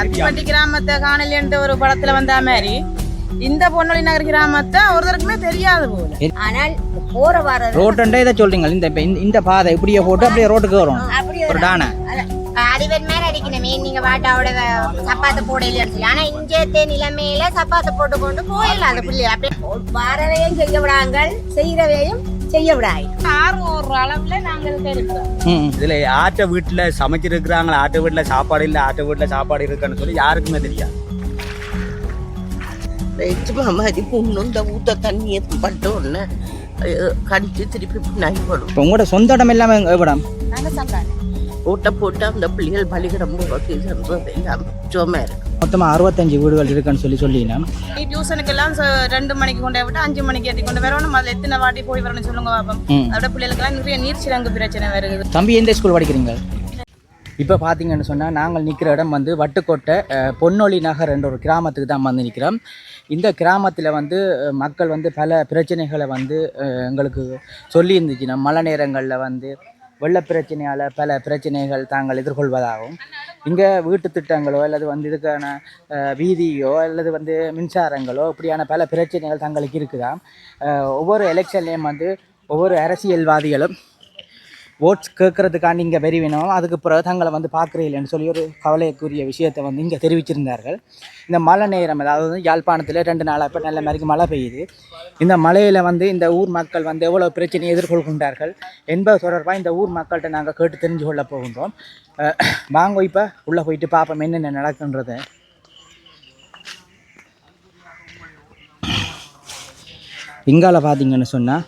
அத்திப்பட்டி கிராமத்தை காணலின்ற ஒரு படத்துல வந்த மாதிரி இந்த பொன்னொழி நகர் கிராமத்தை ஒருத்தருக்குமே தெரியாது போல. ஆனால் போற வர ரோட்டுண்டே இதை சொல்றீங்க இந்த இந்த- இந்த பாதை இப்படியே போட்டு அப்படியே ரோட்டுக்கு வரும். அப்படி ஒரு டானை. அடிவன் மேல அடிக்கணுமே. நீங்க வாட்டாவோட சப்பாத்து போடையில சொல்லி. ஆனா இங்கேத்தே நிலைமையில சப்பாத்து போட்டு கொண்டு போயிடலாம். அந்த பிள்ளை அப்படியே வரவையும் செய்ய விடாங்கள். செய்யறவையும் செய்ய விடாய் ஆறு ஒரு அளவுல நாங்கள் இருக்கிறோம். இதுல ஆட்ட வீட்டுல சமைச்சிருக்கிறாங்களா? ஆட்ட வீட்டுல சாப்பாடு இல்ல ஆட்ட வீட்டுல சாப்பாடு இருக்குன்னு சொல்லி யாருக்குமே தெரியாது. மாதிரி புண்ணு இந்த ஊத்த தண்ணியை பட்ட உடனே கடிச்சு திருப்பி பின்னாடி போடும். உங்களோட சொந்த இடம் எல்லாமே எவ்வளோ நாங்க சம்பாதி ஊட்ட போட்டு அந்த பிள்ளைகள் பலிகிடம் போகிறது எல்லாம் சும்மா இருக்கு மொத்தமாக அறுபத்தஞ்சு வீடுகள் இருக்குன்னு சொல்லி சொல்லினா. நீ டியூஷனுக்கு எல்லாம் ச- ரெண்டு மணிக்கு கொண்டு விட்டு அஞ்சு மணிக்கு ஏற்றி கொண்டு வரணும். அதில் எத்தனை வாட்டி போய் வரணும்னு சொல்லுங்க பாப்போம். அதோட பிள்ளைகளுக்கெல்லாம் நிறைய நீர் சிறங்கு பிரச்சனை வருது. தம்பி எந்த ஸ்கூல் படிக்கிறீங்க? இப்போ பார்த்தீங்கன்னு சொன்னால் நாங்கள் நிற்கிற இடம் வந்து வட்டுக்கோட்டை பொன்னொழி நகர் என்ற ஒரு கிராமத்துக்கு தான் வந்து நிற்கிறோம் இந்த கிராமத்தில் வந்து மக்கள் வந்து பல பிரச்சனைகளை வந்து எங்களுக்கு சொல்லி இருந்துச்சுன்னா மழை நேரங்களில் வந்து வெள்ள பிரச்சனையால் பல பிரச்சனைகள் தாங்கள் எதிர்கொள்வதாகவும் இங்கே வீட்டு திட்டங்களோ அல்லது வந்து இதுக்கான வீதியோ அல்லது வந்து மின்சாரங்களோ இப்படியான பல பிரச்சனைகள் தங்களுக்கு இருக்குதாம். ஒவ்வொரு எலெக்ஷன்லேயும் வந்து ஒவ்வொரு அரசியல்வாதிகளும் ஓட்ஸ் கேட்கறதுக்காண்டி இங்கே வெறிவினோம் அதுக்கு பிறகு தங்களை வந்து பார்க்குறீங்களேன்னு சொல்லி ஒரு கவலைக்குரிய விஷயத்தை வந்து இங்கே தெரிவிச்சிருந்தார்கள். இந்த மழை நேரம் அதாவது யாழ்ப்பாணத்தில் ரெண்டு நாளாக இப்போ நல்ல மாதிரிக்கு மழை பெய்யுது. இந்த மழையில் வந்து இந்த ஊர் மக்கள் வந்து எவ்வளோ பிரச்சனையை எதிர்கொள்கின்றார்கள் என்பது தொடர்பாக இந்த ஊர் மக்கள்கிட்ட நாங்கள் கேட்டு தெரிஞ்சு கொள்ள போகின்றோம். வாங்க இப்போ உள்ளே போயிட்டு பார்ப்போம் என்னென்ன நடக்குன்றது. இங்கால பார்த்தீங்கன்னு சொன்னால்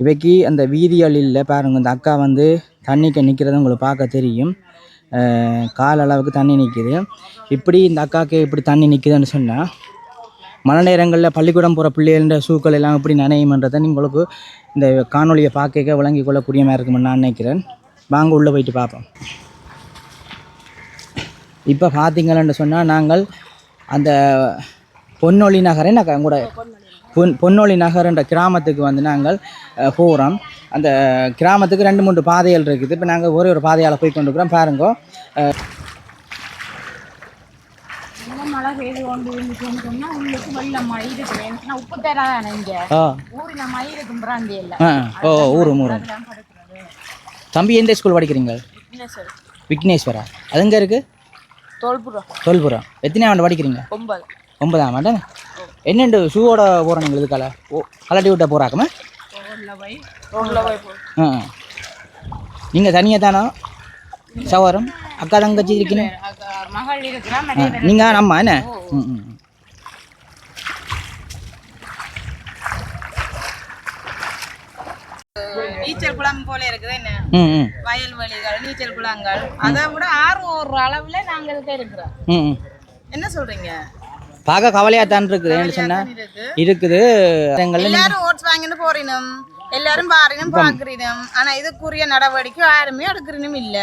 இவைக்கு அந்த வீதிகளில் பாருங்க இந்த அக்கா வந்து தண்ணிக்கு நிற்கிறது உங்களுக்கு பார்க்க தெரியும். கால் அளவுக்கு தண்ணி நிற்கிது இப்படி இந்த அக்காவுக்கு இப்படி தண்ணி நிற்குதுன்னு சொன்னால் மழை நேரங்களில் பள்ளிக்கூடம் போகிற பிள்ளைகள ஷூக்கள் எல்லாம் எப்படி நனையுமன்றதை உங்களுக்கு இந்த காணொலியை பார்க்க விளங்கி கொள்ளக்கூடிய மாதிரி இருக்குமென்னு நான் நினைக்கிறேன். வாங்க உள்ளே போயிட்டு பார்ப்போம். இப்போ பார்த்தீங்களன்னு சொன்னால் நாங்கள் அந்த பொன்னொழி நகரே நான் கூட பொன் பொன்னொழி நகர் என்ற கிராமத்துக்கு வந்து நாங்கள் போகிறோம் அந்த கிராமத்துக்கு ரெண்டு மூன்று பாதைகள் இருக்குது. இப்போ நாங்கள் ஒரே ஒரு பாதையால் போய் கொண்டிருக்கிறோம். பாருங்க. மழை பெய்து கொண்டு இருந்துச்சுன்னு சொன்னா உங்களுக்கு வெள்ள மழை இருக்கு ஏன்னா உப்பு தராதானே இங்க? ஆ. ஊரில் மழை இருக்கும் பிராந்தி இல்லை. ஆ ஓ ஊர் ஊர் தம்பி எந்த ஸ்கூல் படிக்கிறீங்க? விக்னேஸ்வரா. அது எங்கே இருக்குது தோல்புரம். தொல்புரம். எத்தனை ஆண்டு படிக்கிறீங்க? ஒன்பது. ஒன்பதாம் ஆண்டு? என்னெண்டு ஷூவோட போகிறோம் நீங்கள் இதுக்கால ஓ கலட்டி விட்ட போகிறாக்கமா ஆ. நீங்கள் தனியாக தானோ? சவரம்? அக்கா தங்கச்சி இருக்கணும் நீங்கள் நம்ம என்ன? ம் ம். நீச்சல் குளம் போல இருக்குது என்ன? வயல்வெளிகள் நீச்சல் குளங்கள். அதை விட ஆறு ஒரு அளவுல நாங்கள் இருக்கிறோம். என்ன சொல்றீங்க? பார்க்க கவலையாக தான் இருக்குது இருக்கு இருக்குது. எல்லாரும் ஓட்ஸ் வாங்கிட்டு போறினும். எல்லாரும் பாரினும் பாக்குறினும் ஆனா இதுக்குரிய நடவடிக்கை யாருமே எடுக்கிறனும் இல்ல.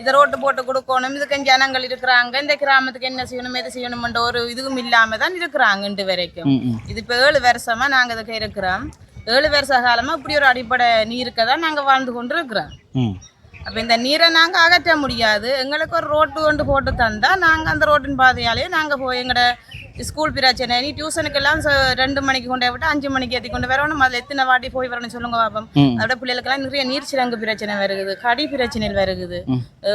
இதை ரோட்டு போட்டு கொடுக்கணும். இதுக்கு ஜனங்கள் இருக்கிறாங்க. இந்த கிராமத்துக்கு என்ன செய்யணும் எது செய்யணும்ன்ற ஒரு இதுவும் இல்லாம தான் இருக்கிறாங்க இன்று வரைக்கும். இது இப்போ ஏழு வருஷமா நாங்க இதுக்கு இருக்கிறோம். ஏழு வருஷ காலமா இப்படி ஒரு அடிப்படை நீருக்கு தான் நாங்க வாழ்ந்து கொண்டு இருக்கிறோம் அப்ப இந்த நீரை நாங்க அகற்ற முடியாது. எங்களுக்கு ஒரு ரோட்டு கொண்டு போட்டு தந்தா நாங்க அந்த ரோட்டின் பாதையாலே நாங்க போய் எங்கட ஸ்கூல் பிரச்சனை நீ டியூஷனுக்கு எல்லாம் ச- ரெண்டு மணிக்கு கொண்டு விட்டு அஞ்சு மணிக்கு ஏற்றி கொண்டு வரணும். அதில் எத்தனை வாட்டி போய் வரணும் சொல்லுங்க பாப்போம். அதோட பிள்ளைகளுக்கெல்லாம் நிறைய நீர் சிறங்கு பிரச்சனை வருகுது. கடி பிரச்சனைகள் வருகுது.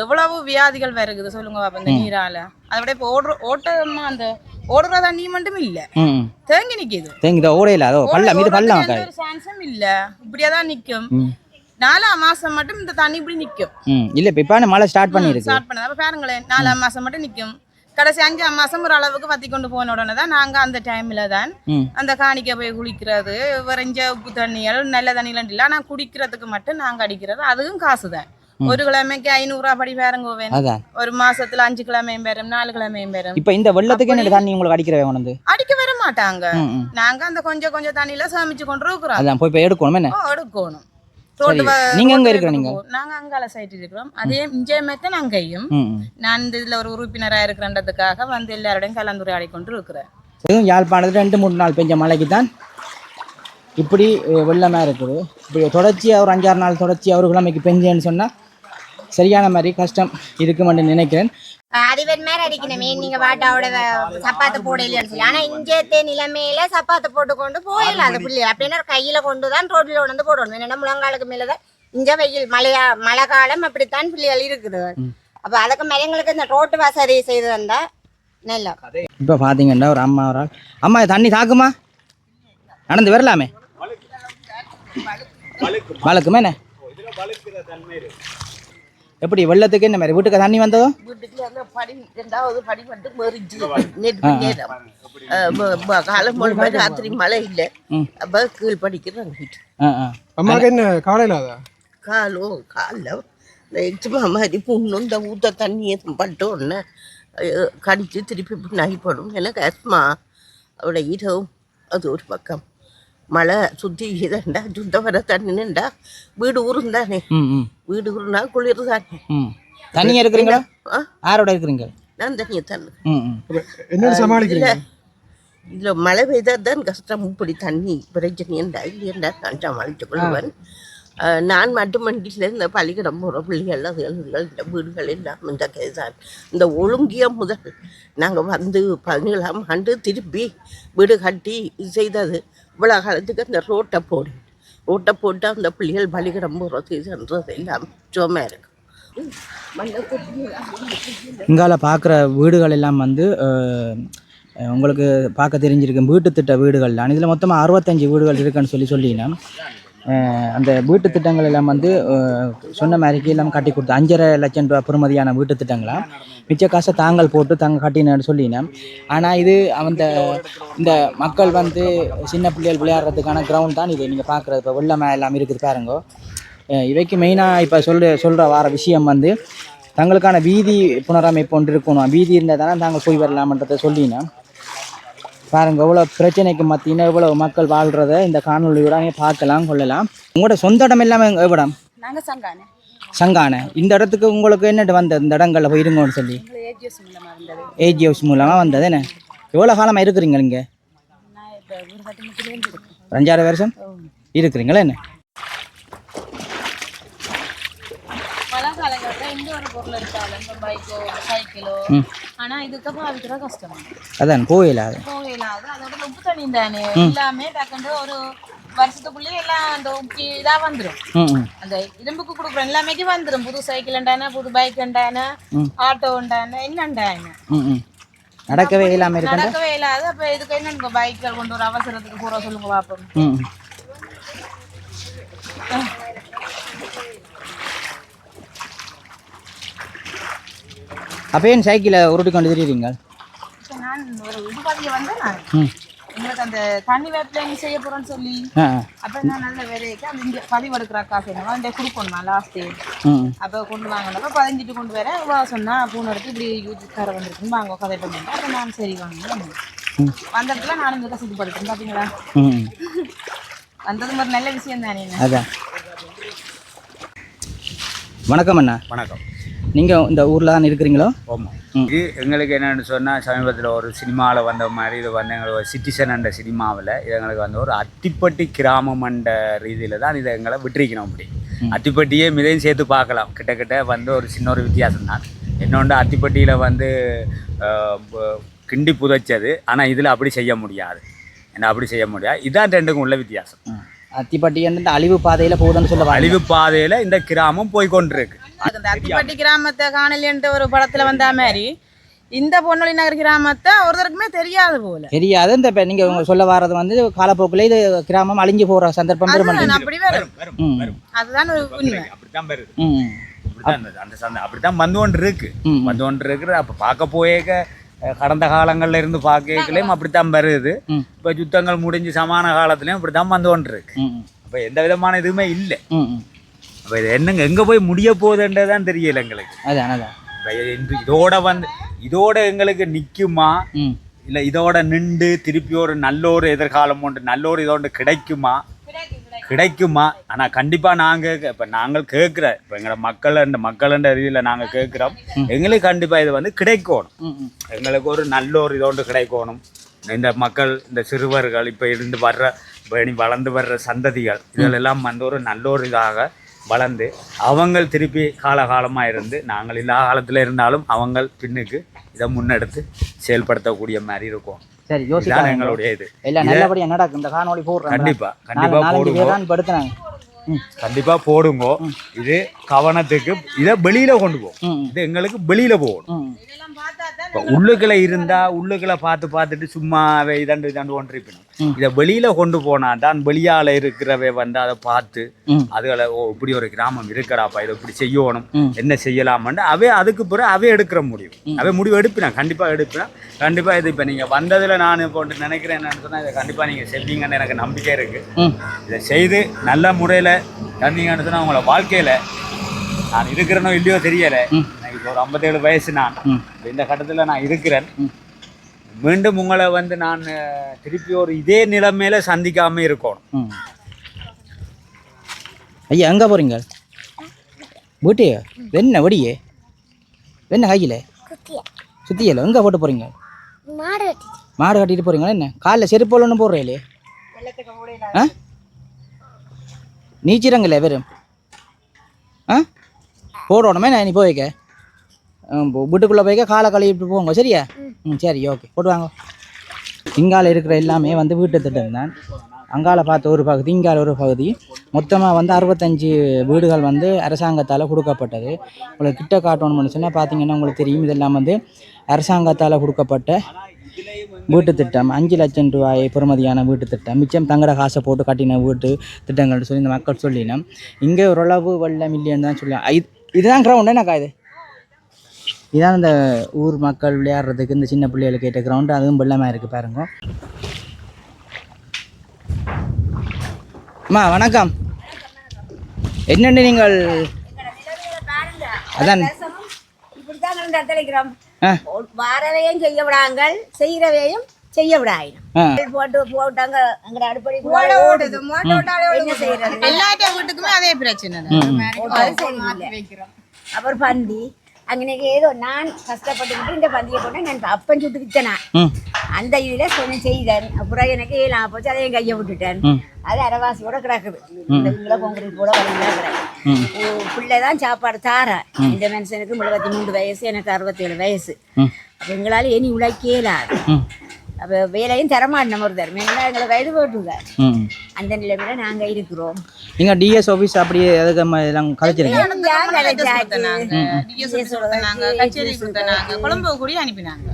எவ்வளவு வியாதிகள் வருகுது சொல்லுங்க பாப்போம் இந்த நீரால. அதை விட இப்போ ஓடுற ஓட்டமா அந்த ஓடுற தண்ணி மட்டும் இல்ல. தேங்கி நிக்குது. தேங்க ஓடையில் அதோ பள்ளம் இது பள்ளம் சான்ஸும் இல்ல. இப்படியே தான் நிக்கும் நாலாம் மாசம் மட்டும் இந்த தண்ணி இப்படி நிக்கும். இல்லை இப்போ இப்போ மழை ஸ்டார்ட் பண்ணியிருக்கு. ஸ்டார்ட் பண்ணது. அப்ப பாருங்களேன் நாலாம் மாசம் மட்டும் நிக்கும். கடைசி அஞ்சாம் மாசம் ஒரு அளவுக்கு வத்தி கொண்டு போன உடனே தான் நாங்க அந்த டைம்ல தான் அந்த காணிக்க போய் குளிக்கிறது வரைஞ்ச உப்பு தண்ணிகள் நல்ல தண்ணிகள் இல்லை. ஆனால் குடிக்கிறதுக்கு மட்டும் நாங்க அடிக்கிறது. அதுவும் காசு தான். ஒரு கிழமைக்கு ஐநூறுரூவா படி பேருங்க அதான். ஒரு மாசத்துல அஞ்சு கிழமையும் பேரும் நாலு கிழமையும் பேரும். இப்போ இந்த வெள்ளத்துக்கு என்ன தண்ணி உங்களுக்கு அடிக்கிற கொண்டு அடிக்க வர மாட்டாங்க. நாங்க அந்த கொஞ்சம் கொஞ்சம் தண்ணியில சேமிச்சு கொண்டு இருக்கிறோம். போய் எடுக்கணும் எடுக்கணும். நீங்க எங்க இருக்கிற நீங்க? நாங்க அங்கால சைட் இருக்கிறோம். அதே இங்கே மெத்தன் அங்கேயும் ம் ம். நான் இந்த இதுல ஒரு உறுப்பினரா இருக்கிறன்றதுக்காக வந்து எல்லாரோடையும் கலந்துரையாடி கொண்டு இருக்கிறேன். இதுவும் யாழ்ப்பாணத்தில் ரெண்டு மூணு நாள் பெஞ்ச மழைக்கு தான் இப்படி வெள்ளமாக இருக்குது. இப்படி தொடர்ச்சியாக ஒரு அஞ்சாறு நாள் தொடர்ச்சியாக ஒரு கிழமைக்கு பெஞ்சேன்னு சொன்னால் சரியான மாதிரி கஷ்டம் இருக்குமென்று நினைக்கிறேன். அதிபர் மாதிரி அடிக்கணுமே. நீங்க வாட்டாவோட சப்பாத்து போடலைன்னு சொல்லி. ஆனா இஞ்சத்தே நிலைமையில சப்பாத்து போட்டு கொண்டு போயிடலாம் அந்த புள்ளி அப்படின்னா கையில கொண்டு தான் ரோட்ல வந்து போடணும். என்னன்னா முழங்காலுக்கு மேலதான். இங்க வெயில் மழையா மழை காலம் அப்படித்தான் புள்ளிகள் இருக்குது. அப்ப அதுக்கு மேல எங்களுக்கு இந்த ரோட்டு வசதி செய்து தந்தா நல்லா. இப்போ பார்த்தீங்கன்னா ஒரு அம்மா ஒரு ஆள் அம்மா தண்ணி தாக்குமா? நடந்து வரலாமே. வழக்குமே என்ன? எப்படி வெள்ளத்துக்கு என்ன மாதிரி வீட்டுக்கு தண்ணி வந்ததோ? வீட்டுக்கு அந்த படி ரெண்டாவது படி மட்டும் மறிஞ்சு நேற்று காலம் முழுமை ராத்திரி மழை இல்லை. அப்போ கீழ் ஆ அம்மாவுக்கு என்ன காலையில் அதா காலும் காலில் இந்த எச்சுமா மாதிரி புண்ணும் இந்த ஊத்த தண்ணியை பட்ட உடனே கடிச்சு திருப்பி நகைப்படும் எனக்கு அஸ்மா அவளை இரவும் அது ஒரு பக்கம். மழை சுற்றி இதண்டா சுத்த வர தண்ணின்டா வீடு உருந்தானே. ம் ம். வீடு உருந்தா குளிர் தானே ம் தனியாக இருக்கிறீங்களா ஆ? யாரோட இருக்கிறீங்க? நான் தண்ணியை தண்ணு இதில் மழை பெய்தால் தான் கஷ்டம். இப்படி தண்ணி பிரச்சனைண்டா இல்லையண்டா நான் சமாளித்துக் கொள்வேன். நான் மட்டுமண்டியில் இந்த பள்ளிக்கூடம் போகிற பிள்ளைகள் அதுகள் இந்த வீடுகள் எல்லாம் இந்த கேதான் இந்த ஒழுங்கிய முதல். நாங்கள் வந்து பதினேழாம் ஆண்டு திருப்பி வீடு கட்டி செய்தது. இவ்வளோ காலத்துக்கு அந்த ரோட்டை போடு. ரோட்டை போட்டு அந்த பிள்ளைகள் பலிகிடம் போகிறது எல்லாம் சும்மா இருக்கு. இங்கால பார்க்குற வீடுகள் எல்லாம் வந்து உங்களுக்கு பார்க்க தெரிஞ்சிருக்கும் வீட்டு திட்ட வீடுகள் தான். இதில் மொத்தமாக அறுபத்தஞ்சு வீடுகள் இருக்குன்னு சொல்லி சொல்லினேன். அந்த வீட்டு திட்டங்கள் எல்லாம் வந்து சொன்ன மாதிரிக்கு எல்லாம் கட்டி கொடுத்து அஞ்சரை லட்சம் ரூபா பெறுமதியான வீட்டு திட்டங்களாம் மிச்ச காசை தாங்கள் போட்டு தாங்க கட்டினேன்னு சொல்லினேன். ஆனால் இது அந்த இந்த மக்கள் வந்து சின்ன பிள்ளைகள் விளையாடுறதுக்கான கிரவுண்ட் தான் இது. நீங்கள் பார்க்குறது இப்போ வெள்ளமே எல்லாம் இருக்குது பாருங்க. இவைக்கு மெயினாக இப்போ சொல்ற சொல்கிற வார விஷயம் வந்து தங்களுக்கான வீதி புனரமைப்பு ஒன்று இருக்கணும். வீதி இருந்தால் தானே தாங்கள் போய் வரலாமன்றதை சொல்லினேன். பாருங்க எவ்வளோ பிரச்சனைக்கு மத்தியில் எவ்வளோ மக்கள் வாழ்கிறத இந்த காணொலியோட நீங்கள் பார்க்கலாம் கொள்ளலாம். உங்களோட சொந்த இடம் எல்லாமே எவ்விடம் நாங்க சங்கானே. சங்கான. இந்த இடத்துக்கு உங்களுக்கு என்னட்டு வந்தது? இந்த இடங்களில் போய் இருங்கன்னு சொல்லி. ஏஜிஎஸ் இருந்தது ஏஜிஎஸ் மூலமாக வந்தது. என்ன? எவ்வளோ காலமாக இருக்கிறீங்க இங்கே? அஞ்சாறு வருஷம்? இருக்கிறீங்களா என்ன? பல காலங்களில் எந்த ஒரு பொருள் எடுத்தாலும் பைக்கோ சைக்கிளோ ம். ஆனா இதுக்கு பாவிக்கிற கஷ்டம் அதான் போயில அது. போகலாது அதோட உப்பு தண்ணி தானே எல்லாமே டக்குன்னு ஒரு வருஷத்துக்குள்ளேயே எல்லாம் அந்த உப்பு இதா வந்துடும் அந்த இரும்புக்கு கொடுக்குற எல்லாமே வந்துடும் புது சைக்கிள் உண்டான புது பைக் உண்டான ஆட்டோ உண்டான என்ன உண்டான நடக்கவே இல்லாமல் இருக்கா நடக்கவே இல்லாது. அப்ப இதுக்கு என்ன பைக்கில் கொண்டு ஒரு அவசரத்துக்கு போற சொல்லுங்க பாப்போம் ம் ம். அப்போ ஏன் சைக்கிளை உருட்டி கொண்டு திரியுறீங்க? இப்ப நான் ஒரு இது பதிய வந்தேன் நான் எங்களுக்கு அந்த தண்ணி வேப்பில என்ன செய்ய போறோம்னு சொல்லி அப்ப நான் நல்ல வேலைக்கு அந்த இங்க பதிவு எடுக்கிற காசு என்னவோ அந்த கொடுக்கணுமா லாஸ்ட் அப்போ கொண்டு வாங்கினப்ப பதிஞ்சிட்டு கொண்டு வரேன் இவா சொன்னா பூனை எடுத்து இப்படி யூஸ் தர வந்திருக்குன்னு வாங்க கதை பண்ணி அப்போ நான் சரி வாங்க ம். வந்த இடத்துல நானும் இந்த கசத்து படுத்தேன் பார்த்தீங்களா. வந்தது ஒரு நல்ல விஷயம் தானே அதான். வணக்கம் அண்ணா. வணக்கம். நீங்கள் இந்த ஊரில் தான் இருக்கிறீங்களோ? ஆமாம். இது எங்களுக்கு என்னன்னு சொன்னால் சமீபத்தில் ஒரு சினிமாவில் வந்த மாதிரி இது வந்து எங்களுக்கு ஒரு சிட்டிசன் என்ற சினிமாவில் இது எங்களுக்கு வந்து ஒரு அத்திப்பட்டி கிராமம் என்ற ரீதியில் தான் இதை எங்களை விட்டிருக்கணும் அப்படி. அத்திப்பட்டியே மிதையும் சேர்த்து பார்க்கலாம். கிட்டக்கிட்ட வந்து ஒரு சின்ன ஒரு வித்தியாசம் தான் இன்னொன்று அத்திப்பட்டியில் வந்து கிண்டி புதைச்சது. ஆனால் இதில் அப்படி செய்ய முடியாது. என்ன அப்படி செய்ய முடியாது. இதான் ரெண்டுக்கும் உள்ள வித்தியாசம். அத்திப்பட்டி இந்த அழிவு பாதையில் போகுதுன்னு சொல்ல. அழிவு பாதையில் இந்த கிராமம் போய் கொண்டிருக்கு அந்த அத்திப்பட்டி கிராமத்தை காணலின்ட்டு ஒரு படத்துல வந்த மாதிரி இந்த பொன்னொழி நகர் கிராமத்தை ஒருத்தருக்குமே தெரியாது போல. தெரியாது. இந்த உங்க சொல்ல வர்றது வந்து காலப்போக்கில் இது கிராமம் அழிஞ்சு போகிற சந்தர்ப்பம் அதுதான் பெருமளவு. அப்படி வரும். ம். அதுதான் ஒரு உண்மை. அப்படித்தான் வருது. ம். அப்படித்தான் அந்த- சந்தை அப்படித்தான் வந்து கொண்டு இருக்கு ம். வந்து கொண்டு இருக்குது அப்போ பார்க்க போயேக்க கடந்த காலங்கள்ல இருந்து பார்க்கலையும் அப்படித்தான் வருது. இப்போ யுத்தங்கள் முடிஞ்சு சமான காலத்துலயும் அப்படித்தான் வந்து கொண்டு இருக்கு அப்போ எந்த விதமான இதுவுமே இல்லை. அப்போ இது என்னங்க எங்கே போய் முடிய போகுதுன்றதான் தெரியல எங்களுக்கு. அதான் இதோட வந்து இதோட எங்களுக்கு நிற்குமா இல்லை இதோட நின்று திருப்பி ஒரு நல்ல ஒரு எதிர்காலம் ஒன்று நல்ல ஒரு இதோண்டு கிடைக்குமா? கிடைக்குமா? ஆனால் கண்டிப்பாக நாங்கள் இப்போ நாங்கள் கேட்குற இப்போ எங்களோட மக்கள் இந்த மக்கள்ன்ற ரீதியில் நாங்கள் கேட்குறோம். எங்களுக்கு கண்டிப்பாக இது வந்து கிடைக்கணும். எங்களுக்கு ஒரு நல்ல ஒரு இதோண்டு கிடைக்கணும். இந்த மக்கள் இந்த சிறுவர்கள் இப்போ இருந்து வர்ற இப்போ இனி வளர்ந்து வர்ற சந்ததிகள் இதெல்லாம் வந்து ஒரு நல்ல ஒரு இதாக வளர்ந்து அவங்க திருப்பி காலகாலமாக இருந்து நாங்கள் எல்லா காலத்தில் இருந்தாலும் அவங்க பின்னுக்கு இதை முன்னெடுத்து செயல்படுத்தக்கூடிய மாதிரி இருக்கும். சரி யோசிக்காங்க எங்களுடைய இது. எல்லாம் இதை நல்லபடியா நடக்கும் இந்த காணொளி போடுறேன் கண்டிப்பா நாலு- கண்டிப்பா நாலஞ்சு போடுங்க. பேர் தான் படுத்துனாங்க ம். கண்டிப்பா போடுங்க. இது கவனத்துக்கு இதை வெளியில கொண்டு போகும் இது எங்களுக்கு வெளியில போகணும். இப்போ உள்ளுக்குள்ள இருந்தா உள்ளுக்குள்ள பார்த்து பார்த்துட்டு சும்மாவே இதண்டு இதண்டு ஒன்றிப்பினும் இதை வெளியில கொண்டு போனா தான் வெளியால இருக்கிறவே வந்து அதை பார்த்து. அதுகளை ஓ இப்படி ஒரு கிராமம் இருக்கடாப்பா இதை இப்படி செய்யணும். என்ன செய்யலாமன்னு அவே அதுக்கு பிறகு அவே எடுக்கிற முடியும். அவே முடிவு எடுப்பினா கண்டிப்பா எடுப்பினா கண்டிப்பா இது இப்போ நீங்க வந்ததுல நான் இப்போ நினைக்கிறேன் என்னன்னு சொன்னா இதை கண்டிப்பா நீங்க செய்வீங்கன்னு எனக்கு நம்பிக்கை இருக்கு. இதை செய்து நல்ல முறையில் தந்தீங்கன்னு சொன்னா உங்களோட வாழ்க்கையில நான் இருக்கிறேனோ இல்லையோ தெரியல. எனக்கு இப்போ ஒரு ஐம்பத்தேழு வயசு நான். இந்த கட்டத்தில் நான் இருக்கிறேன். மீண்டும் உங்களை வந்து நான் திருப்பி ஒரு இதே நிலைமையில சந்திக்காம இருக்கணும். ம். ஐயா எங்கே போகிறீங்க வீட்டு வெண்ண வெடியே? வெண்ண கையில் சுத்தியல எங்கே போட்டு போகிறீங்க மாடு கட்டிட்டு போகிறீங்களா என்ன? காலில் செருப்பு ஒன்று போடுறீங்களே? ஆ? நீச்சிரங்கல்ல வெறும்? ஆ? போடணுமே நான் நீ போய்க்க. வீட்டுக்குள்ளே போய்க்க காலை கழுவிட்டு போங்க சரியா? ம். சரி ஓகே. போட்டு வாங்க இங்கால இருக்கிற எல்லாமே வந்து வீட்டு திட்டம் தான். அங்கால பார்த்த ஒரு பகுதி இங்கால ஒரு பகுதி. மொத்தமாக வந்து அறுபத்தஞ்சு வீடுகள் வந்து அரசாங்கத்தால் கொடுக்கப்பட்டது. உங்களுக்கு கிட்ட காட்டணும்னு சொன்னால் பார்த்தீங்கன்னா உங்களுக்கு தெரியும். இதெல்லாம் வந்து அரசாங்கத்தால் கொடுக்கப்பட்ட வீட்டு திட்டம். அஞ்சு லட்சம் ரூபாய் பெறுமதியான வீட்டு திட்டம். மிச்சம் தங்கட காசை போட்டு கட்டின வீட்டு திட்டங்கள்னு சொல்லி இந்த மக்கள் சொல்லினோம். இங்கே ஓரளவு வெள்ளம் இல்லைன்னு தான் இது இதுதான் கிரவுண்ட் என்னக்கா இது? இதான் இந்த ஊர் மக்கள் விளையாடுறதுக்கு இந்த சின்ன பிள்ளைகளுக்கு ஏற்ற கிரவுண்டு அதுவும் வெள்ளமாக இருக்குது பாருங்க. அம்மா வணக்கம். என்னென்னு நீங்கள்? அதான். வாரவையும் செய்ய விடாங்கள் செய்கிறவையும் செய்ய விடாயினும். போட்டு போட்டாங்க அங்க அடுப்படி ஓடுது எல்லா வீட்டுக்குமே அதே பிரச்சனை. அப்புறம் பந்தி. அங்கனைக்கு ஏதோ நான் கஷ்டப்பட்டுக்கிட்டு இந்த பந்தியை போட்டு நான் அப்பன் சுட்டு வித்தனா ம். அந்த இதில் கொஞ்சம் செய்தேன். அப்புறம் எனக்கு நான் போச்சு அதையும் கையை விட்டுட்டேன். அது அரைவாசியோட கிடக்குது. இந்த பொங்கல் கூட வரீங்களா ம். கிடக்கு பிள்ளை தான் சாப்பாடு தாரா. இந்த மனுஷனுக்கு முப்பத்தி மூணு வயசு எனக்கு அறுபத்தேழு வயசு. அப்போ எங்களால் இனி உழைக்கலாது அப்போ வேலையும் தரமாட்டோம் ஒருத்தர் மேலே எங்களை வயது போட்டுங்க. ம். அந்த நிலைமையில நாங்கள் இருக்கிறோம். நீங்கள் டிஎஸ் ஆஃபீஸ் அப்படியே அதுக்கு எல்லாம் கொழும்பு கூடி அனுப்பினாங்க.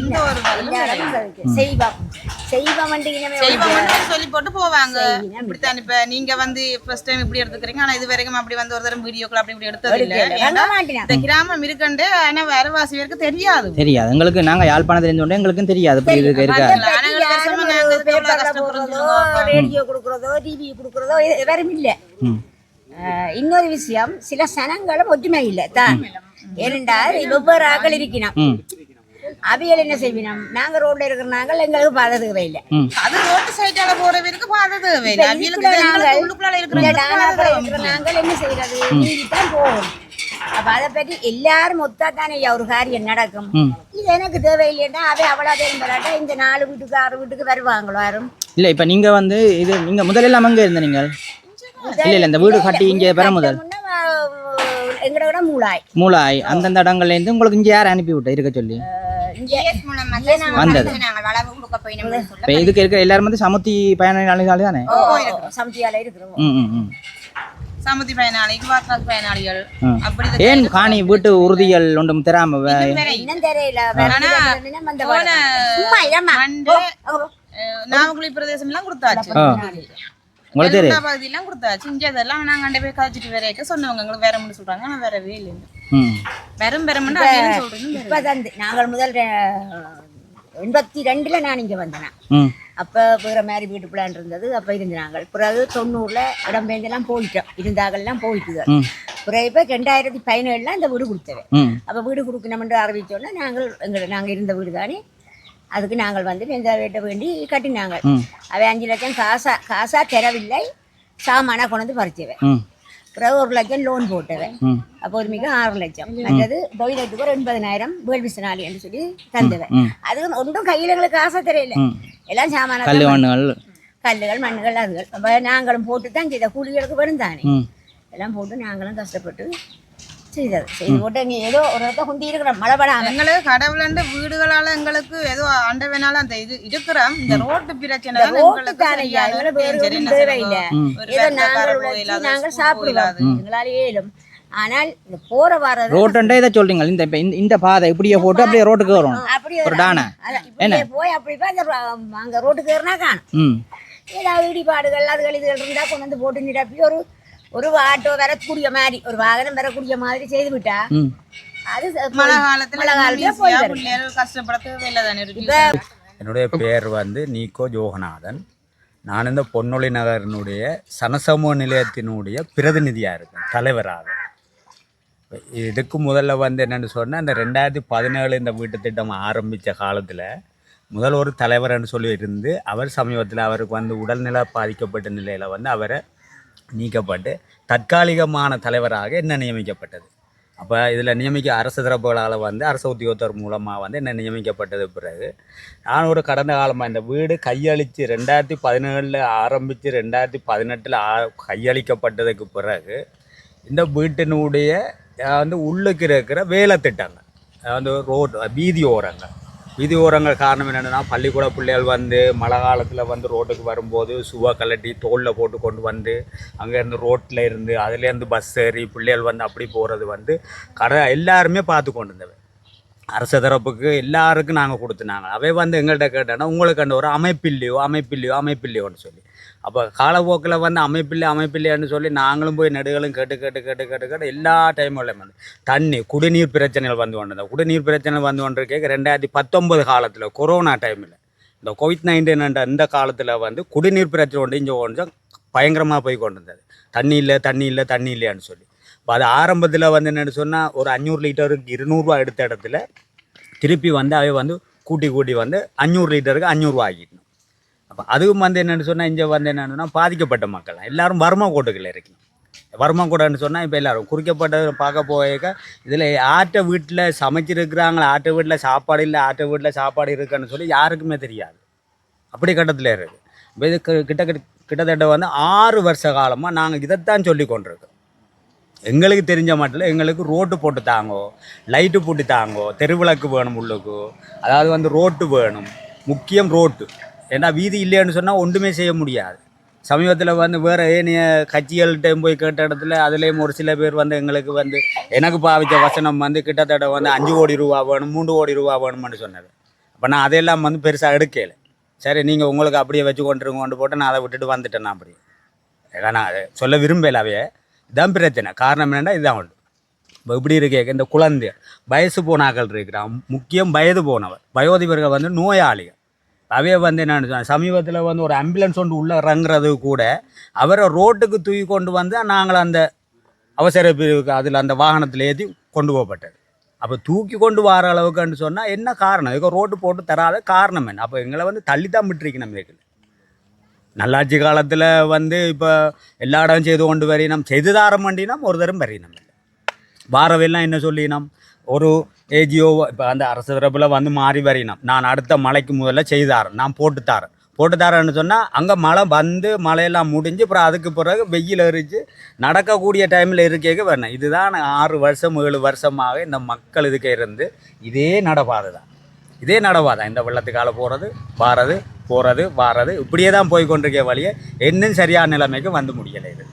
எந்த ஒரு. செய்வம் செய்வம் சொல்லி போட்டு போவாங்க. இப்படித்தான் இப்ப நீங்க வந்து ஃபர்ஸ்ட் டைம் இப்படி எடுத்துக்கிறீங்க. ஆனா இது வரைக்கும் அப்படி வந்து ஒரு தரம் வீடியோக்கள் அப்படி இப்படி எடுத்தது இல்ல. இந்த கிராமம் இருக்கண்டு ஆனா பேருக்கு தெரியாது. தெரியாது. எங்களுக்கு நாங்கள் யாழ்ப்பாணத்தில் இருந்தோண்டே எங்களுக்கும் தெரியாது. இப்படி இருக்கு ரேடியோ கொடுக்குறதோ டிவி கொடுக்குறதோ வேறும் இல்லை. இன்னொரு விஷயம் சில சனங்களும் ஒற்றுமை இல்லை தான் ஏனென்றால் வெவ்வேறு ஆக்கள் இருக்கணும் அவியல் என்ன செய்வினோம்? நாங்க ரோட்ல இருக்கிற நாங்கள் எங்களுக்கு பாதை தேவை இல்லை அது ரோட்டு சைட்டால போறவருக்கு பாதை எங்களுக்கு நாங்கள் என்ன செய்யறது? நீதித்தான் போகணும். அப்ப அதை பற்றி எல்லாரும் ஒத்தா தானே ஒரு காரியம் நடக்கும். இது எனக்கு தேவையில்லைன்னா அவை அவ்வளோ தேவைப்படாட்டா இந்த நாலு வீட்டுக்கு ஆறு வீட்டுக்கு வருவாங்களோ யாரும்? இல்லை இப்போ நீங்கள் வந்து இது நீங்கள் முதலெல்லாம் அங்கே இருந்த நீங்கள்? இல்லை இல்லை இந்த வீடு கட்டி இங்கே பெற முதல். எங்கட விட மூளாய் மூளாய் அந்தந்த இடங்கள்லேருந்து உங்களுக்கு இங்கே யார் அனுப்பி விட்ட இருக்க சொல்லி? வந்தது. இப்போ இதுக்கு இருக்கிற எல்லாரும் வந்து சமுத்தி பயனாளிகள் தானே? சமத்தியால இருக்கிறோம். ம் ம் ம். சமுதி பயனாளிகள் வாக்காளர் பயனாளிகள். அப்படி ஏன் காணி வீட்டு உறுதிகள் ஒன்றும் தராம நாவக்குழி பிரதேசம் எல்லாம் கொடுத்தாச்சு. உங்களுக்கு தெரியும் பகுதியெல்லாம் கொடுத்தாச்சு. இங்க அதெல்லாம் நாங்க அண்டை போய் கதைச்சிட்டு வரைக்க சொன்னவங்க. எங்களுக்கு வேற முடிவு சொல்றாங்க. ஆனா வரவே இல்லை. ம். வெறும் அவியலும் சொல்றீங்க. நாங்கள் முதல் எண்பத்தி ரெண்டுல நான் இங்க வந்தேன். ம். அப்ப வேற மாதிரி வீட்டு பிளான் இருந்தது. அப்ப இருந்தாங்க பிறகு தொண்ணூறுல இடம்பெயர்ந்தெல்லாம் போயிட்டோம். இருந்தாங்கெல்லாம் போயிட்டுது. பிறகு இப்ப ரெண்டாயிரத்தி பதினேழுல அந்த வீடு கொடுத்தது. அப்ப வீடு கொடுக்கணும்னு அறிவிச்சோன்னா நாங்கள் எங்களை நாங்க இருந்த வீடு தானே? அதுக்கு நாங்கள் வந்து இந்த வீட்டை வேண்டி கட்டினாங்க. அவை அஞ்சு லட்சம் காசா காசா தரவில்லை. சாமானா கொண்டு வந்து பறிச்சவன் பிறகு ஒரு லட்சம் லோன் போட்டவன் அப்போ ஒரு மிக ஆறு லட்சம். மற்றது தொழிலத்துக்கு ஒரு எண்பதனாயிரம் வேள்வி நாளி என்று சொல்லி தந்தவன். அது ஒன்றும் கையில் எங்களுக்கு காசை தெரியல. எல்லாம் சாமான கல் மண்ணுகள் கல்லுகள் மண்ணுகள் அதுகள் அப்போ நாங்களும் போட்டு தான் செய்த கூலிகளுக்கு வரும் தானே எல்லாம் போட்டு நாங்களும் கஷ்டப்பட்டு செய்தது செய்து போட்டு இங்கே ஏதோ ஒரு இடத்த குந்தி இருக்கிறோம் மழை படாம எங்களுக்கு கடவுளண்டு வீடுகளால எங்களுக்கு ஏதோ ஆண்டவனால அந்த இது இருக்கிறோம் இந்த ரோட்டு பிரச்சனை எங்களுக்கு தேவையில்லை. ஏதோ நாங்கள் நாங்கள் சாப்பிடுவோம். எங்களால் ஆனால் இந்த போற வர்றது ரோட்டுண்டே இதை சொல்றீங்க. இந்த இந்த- இந்த பாதை இப்படியே போட்டு அப்படியே ரோட்டுக்கு வரும். அப்படியே ஒரு டானை. அதான் இப்படியே போய் அப்படி அங்க ரோட்டுக்கு ஏறினா காணும். ம். ஏதாவது இடிபாடுகள் அதுகள் இதுகள் இருந்தா கொண்டு வந்து போட்டு நிரப்பி ஒரு ஒரு ஆட்டோ வரக்கூடிய மாதிரி ஒரு வாகனம் வரக்கூடிய மாதிரி செய்து விட்டா அது மழை காலத்துல மழை காலத்துல போய் வரும். பிள்ளைகள் கஷ்டப்பட தேவையில்லை தானே ஒரு இப்ப என்னுடைய பேர் வந்து நீக்கோ ஜோகநாதன். நான் இந்த பொன்னொழி நகரினுடைய சனசமூக நிலையத்தினுடைய பிரதிநிதியாக இருக்கேன் தலைவராக. இதுக்கு முதல்ல வந்து என்னென்னு சொன்னால் இந்த ரெண்டாயிரத்தி பதினேழு இந்த வீட்டு திட்டம் ஆரம்பித்த காலத்தில் முதல் ஒரு தலைவர்னு சொல்லி இருந்து அவர் சமீபத்தில் அவருக்கு வந்து உடல்நிலை பாதிக்கப்பட்ட நிலையில் வந்து அவரை நீக்கப்பட்டு தற்காலிகமான தலைவராக என்ன நியமிக்கப்பட்டது? அப்போ இதில் நியமிக்க அரசு தரப்புகளால் வந்து அரசு உத்தியோகத்தர் மூலமாக வந்து என்ன நியமிக்கப்பட்டது பிறகு நான் ஒரு கடந்த காலமாக இந்த வீடு கையளித்து ரெண்டாயிரத்தி பதினேழில் ஆரம்பித்து ரெண்டாயிரத்தி பதினெட்டில் ஆ கையளிக்கப்பட்டதுக்கு பிறகு இந்த வீட்டினுடைய வந்து உள்ளுக்கு இருக்கிற வேலை திட்டங்கள் வந்து ரோடு வீதி ஓரங்கள். வீதி ஓரங்கள் காரணம் என்னென்னா பள்ளிக்கூட பிள்ளைகள் வந்து மழை காலத்தில் வந்து ரோட்டுக்கு வரும்போது சுவா கலட்டி தோளில் போட்டு கொண்டு வந்து அங்கேருந்து ரோட்டில் இருந்து அதுலேருந்து பஸ் ஏறி பிள்ளைகள் வந்து அப்படி போகிறது வந்து கடை எல்லாருமே பார்த்து கொண்டு இருந்தவை அரசு தரப்புக்கு எல்லாருக்கும் நாங்கள் கொடுத்துனாங்க. அவை வந்து எங்கள்கிட்ட கேட்டோன்னா உங்களுக்கு அந்த ஒரு அமைப்பில்லையோ அமைப்பில்லையோ அமைப்பில்லையோன்னு சொல்லி. அப்போ காலப்போக்கில் வந்து அமைப்பில்லை அமைப்பில்லையான்னு சொல்லி நாங்களும் போய் நெடுகளும் கேட்டு கேட்டு கேட்டு கேட்டு கேட்டு எல்லா டைமும் வந்து தண்ணி குடிநீர் பிரச்சனைகள் வந்து கொண்டு குடிநீர் பிரச்சனை வந்து கொண்டு ரெண்டாயிரத்தி பத்தொம்பது காலத்தில் கொரோனா டைமில் இந்த கோவிட் நைன்டீன் இந்த காலத்தில் வந்து குடிநீர் பிரச்சனை ஒன்று இங்கே கொஞ்சம் பயங்கரமாக போய் கொண்டு இருந்தது தண்ணி இல்லை தண்ணி இல்லை தண்ணி இல்லையான்னு சொல்லி. இப்போ அது ஆரம்பத்தில் வந்து என்னென்னு சொன்னால் ஒரு அஞ்சூறு லிட்டருக்கு இருநூறுவா எடுத்த இடத்துல திருப்பி வந்து அவை வந்து கூட்டி கூட்டி வந்து அஞ்சூறு லிட்டருக்கு அஞ்சூறுவா ஆகிக்கணும் அப்போ அதுவும் வந்து என்னென்னு சொன்னால் இங்கே வந்து என்னென்னா பாதிக்கப்பட்ட மக்கள் எல்லாரும் வருமா கோட்டுக்குள்ள இருக்கணும். வருமா கூடன்னு சொன்னால் இப்போ எல்லாரும் குறிக்கப்பட்டதை பார்க்க போயிருக்க இதில் ஆட்ட வீட்டில் சமைச்சிருக்கிறாங்களா ஆட்ட வீட்டில் சாப்பாடு இல்லை ஆட்ட வீட்டில் சாப்பாடு இருக்குன்னு சொல்லி யாருக்குமே தெரியாது. அப்படி கட்டத்தில் இருக்குது. இப்போ இது கிட்ட- கிட்டத்தட்ட வந்து ஆறு வருஷ காலமாக நாங்கள் இதைத்தான் சொல்லி கொண்டிருக்கோம் எங்களுக்கு தெரிஞ்ச மட்டும் எங்களுக்கு ரோட்டு போட்டு தாங்கோ லைட்டு போட்டு தாங்கோ தெருவிளக்கு வேணும் உள்ளுக்கு. அதாவது வந்து ரோட்டு வேணும் முக்கியம் ரோட்டு. ஏன்னா வீதி இல்லைன்னு சொன்னால் ஒன்றுமே செய்ய முடியாது. சமீபத்தில் வந்து வேறு ஏனைய கட்சிகள்கிட்ட போய் கேட்ட இடத்துல அதுலேயும் ஒரு சில பேர் வந்து எங்களுக்கு வந்து எனக்கு பாவித்த வசனம் வந்து கிட்டத்தட்ட வந்து அஞ்சு கோடி ரூபா வேணும் மூன்று கோடி ரூபா வேணும்னு சொன்னது. அப்போ நான் அதையெல்லாம் வந்து பெருசாக எடுக்கல. சரி நீங்கள் உங்களுக்கு அப்படியே வச்சு கொண்டுருங்கோண்டு போட்டு நான் அதை விட்டுட்டு வந்துட்டேன் நான் அப்படியே. ஏன்னா நான் அதை சொல்ல விரும்பலாவே இதான் பிரச்சனை. காரணம் என்னென்னா இதுதான் உண்டு. இப்போ இப்படி இருக்க இந்த குழந்தை வயசு போனாக்கள் இருக்கிறான் முக்கியம் வயது போனவர். வயோதிபர்கள் வந்து நோயாளிகள். அவைய வந்து என்ன சமீபத்தில் வந்து ஒரு ஆம்புலன்ஸ் ஒன்று உள்ளே இறங்குறது கூட அவரை ரோட்டுக்கு தூக்கி கொண்டு வந்து நாங்கள் அந்த அவசர பிரிவுக்கு அதில் அந்த வாகனத்தில் ஏற்றி கொண்டு போகப்பட்டது. அப்போ தூக்கி கொண்டு வர அளவுக்குன்னு சொன்னால் என்ன காரணம்? இதுக்கு ரோட்டு போட்டு தராத காரணம் என்ன? அப்போ எங்களை வந்து தள்ளி தான் விட்டுருக்கணும் இதுக்கு நல்லாட்சி காலத்தில் வந்து இப்போ எல்லா இடம் செய்து கொண்டு வரையினம் செய்து தாரம் பண்ணினோம் ஒரு தரம் வரையினம் இல்லை வாரவெல்லாம் என்ன சொல்லினோம்? ஒரு ஏஜியோ இப்போ அந்த அரசு தரப்பில் வந்து மாறி வரையினோம் நான் அடுத்த மழைக்கு முதல்ல செய்தாரன் நான் போட்டு தாரேன் போட்டு சொன்னால் அங்கே மழை வந்து மழையெல்லாம் முடிஞ்சு அப்புறம் அதுக்கு பிறகு வெயில் எரிச்சு நடக்கக்கூடிய டைமில் இருக்கேக்க வேணும் இதுதான் ஆறு வருஷம் ஏழு வருஷமாக இந்த மக்கள் இதுக்கு இருந்து இதே நடப்பாதை தான் இதே நடவாதான் இந்த வெள்ளத்துக்கால போகிறது வாரது போகிறது வாரது இப்படியே தான் போய் கொண்டிருக்க வழியே இன்னும் சரியான நிலைமைக்கு வந்து முடியலை இது.